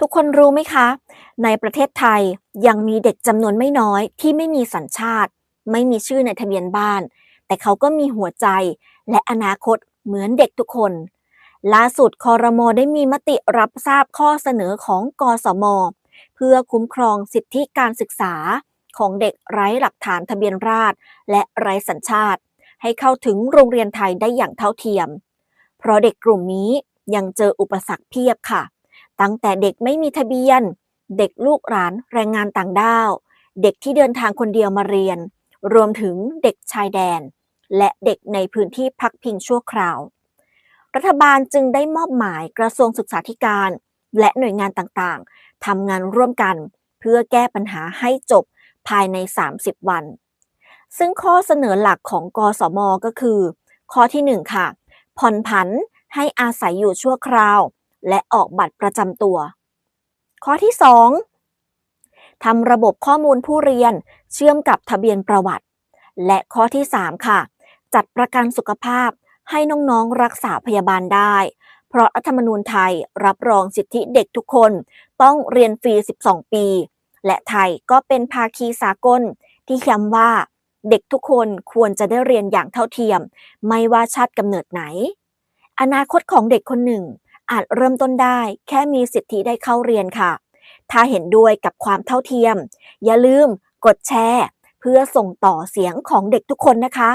ทุกคนรู้ไหมคะ ในประเทศไทยยังมีเด็กจำนวนไม่น้อยที่ไม่มีสัญชาติ ไม่มีชื่อในทะเบียนบ้าน แต่เขาก็มีหัวใจและอนาคตเหมือนเด็กทุกคน ล่าสุดคอรมอได้มีมติรับทราบข้อเสนอของกสม เพื่อคุ้มครองสิทธิการศึกษาของเด็กไร้หลักฐานทะเบียนราษฎรและไร้สัญชาติ ให้เข้าถึงโรงเรียนไทยได้อย่างเท่าเทียม เพราะเด็กกลุ่มนี้ยังเจออุปสรรคเพียบค่ะ ตั้งแต่เด็กไม่มีทะเบียน เด็กลูกหลานแรงงานต่างด้าว เด็กที่เดินทางคนเดียวมาเรียน รวมถึงเด็กชายแดน และเด็กในพื้นที่พักพิงชั่วคราว รัฐบาลจึงได้มอบหมายกระทรวงศึกษาธิการ และหน่วยงานต่างๆทำงานร่วมกัน เพื่อแก้ปัญหาให้จบภายใน 30 วัน ซึ่งข้อเสนอหลักของกสมก็คือ ข้อที่ 1 ค่ะ ผ่อนผันให้อาศัยอยู่ชั่วคราว และออกบัตรประจำตัว ข้อที่ 2ทำระบบข้อมูลผู้เรียนเชื่อมกับทะเบียนประวัติ และข้อที่ 3 ค่ะ จัดประกันสุขภาพให้น้องๆรักษาพยาบาลได้ เพราะรัฐธรรมนูญไทยรับรองสิทธิเด็กทุกคน ต้องเรียนฟรี 12 ปี และไทยก็เป็นภาคีสากลที่ย้ำว่าเด็กทุกคนควรจะได้เรียนอย่างเท่าเทียม ไม่ว่าชาติกำเนิดไหน อนาคตของเด็กคนหนึ่ง อาจเริ่มต้นได้ แค่มีสิทธิได้เข้าเรียนค่ะ ถ้าเห็นด้วยกับความเท่าเทียม อย่าลืมกดแชร์ เพื่อส่งต่อเสียงของเด็กทุกคนนะคะ